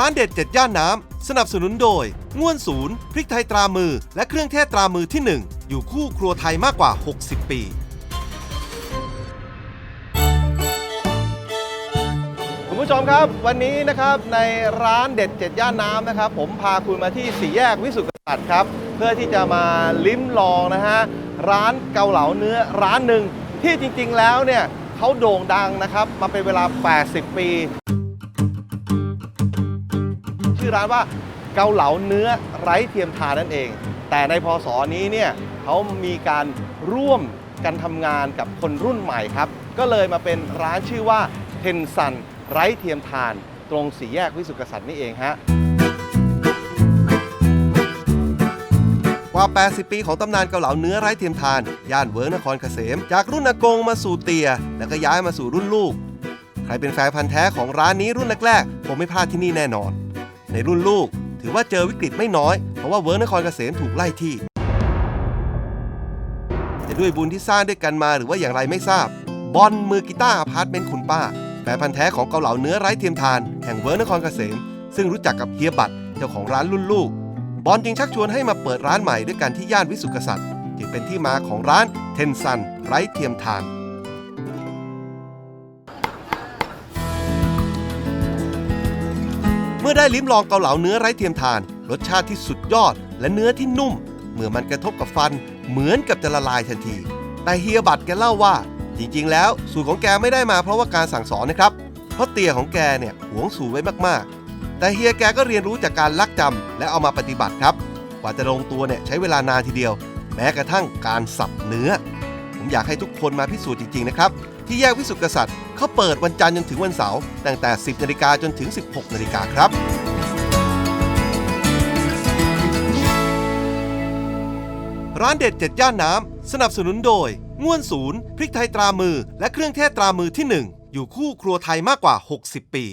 ร้านเด็ดเจ็ดย่านน้ำ สนับสนุนโดย ง่วนศูนย์พริกไทยตรามือ และเครื่องเทศตรามือที่ 1 อยู่คู่ครัวไทยมากกว่า 60 ปีคุณผู้ชมครับวันนี้นะครับในร้านเด็ดเจ็ดย่านน้ำนะครับ ผมพาคุณมาที่สี่แยกวิสุทธิกษัตริย์ครับเพื่อที่จะมาลิ้มลองนะฮะร้านเกาเหลาเนื้อร้านหนึ่งที่จริงๆแล้วเนี่ยเขาโด่งดังนะครับ มาเป็นเวลา 80 ปี ชื่อร้านว่าเกาเหลาเนื้อไร้เทียมทานนั่นเอง แต่ในพศนี้เนี่ยเขามีการร่วมกันทำงานกับคนรุ่นใหม่ครับ ก็เลยมาเป็นร้านชื่อว่าเทนซันไร้เทียมทาน ตรงสี่แยกวิสุทธิกษัตริย์นี่เองฮะกว่า 80 ปีของตำนานเกาเหลาเนื้อไร้เทียมทาน ย่านเวิร์นครเกษม จากรุ่นอากงมาสู่เตีย แล้วก็ย้ายมาสู่รุ่นลูก ใครเป็นแฟนพันธ์แท้ของร้านนี้รุ่นแรกๆ ผมไม่พลาดที่นี่แน่นอน ในรุ่นลูก ถือว่าเจอวิกฤตไม่น้อย เพราะว่าเวิร์กนครเกษมถูกไล่ที่จะด้วยบุญที่สร้างด้วยกันมาหรือว่าอย่างไรไม่ทราบ บอลมือกีตาร์อพาร์ตเมนต์คุณป้าแฟนพันธ์แท้ของเกาเหลาเนื้อไร้เทียมทานแห่งเวิร์กนครเกษม ซึ่งรู้จักกับเฮียบัตเจ้าของร้านรุ่นลูก บอลจึงชักชวนให้มาเปิดร้านใหม่ด้วยกันที่ย่านวิสุทธิกษัตริย์ จึงเป็นที่มาของร้านเทนซันไร้เทียมทาน เมื่อได้ลิ้มลองเกาเหลาเนื้อไร้เทียมทาน รสชาติที่สุดยอด และเนื้อที่นุ่ม เมื่อมันกระทบกับฟัน เหมือนกับจะละลายทันที แต่เฮียบัตแกเล่าว่า จริงๆ แล้วสูตรของแกไม่ได้มาเพราะว่าการสั่งสอนนะครับ เพราะเตียของแกเนี่ยหวงสูตรไว้มากๆ แต่เฮียแกก็เรียนรู้จากการลักจำและเอามาปฏิบัติครับกว่าจะลงตัวเนี่ยใช้เวลานานทีเดียว แม้กระทั่งการสับเนื้อ ผมอยากให้ทุกคนมาพิสูจน์จริงๆนะครับ ที่แยกวิสุทธิกษัตริย์เขาเปิดวันจันทร์จนถึงวันเสาร์ตั้งแต่ 10นาฬิกาจนถึง 16นาฬิกาครับ ร้านเด็ดเจ็ดย่านน้ำสนับสนุนโดยง่วนศูนย์พริกไทยตรามือ และเครื่องเทศตรามือที่ 1 อยู่คู่ครัวไทยมากกว่า 60 ปี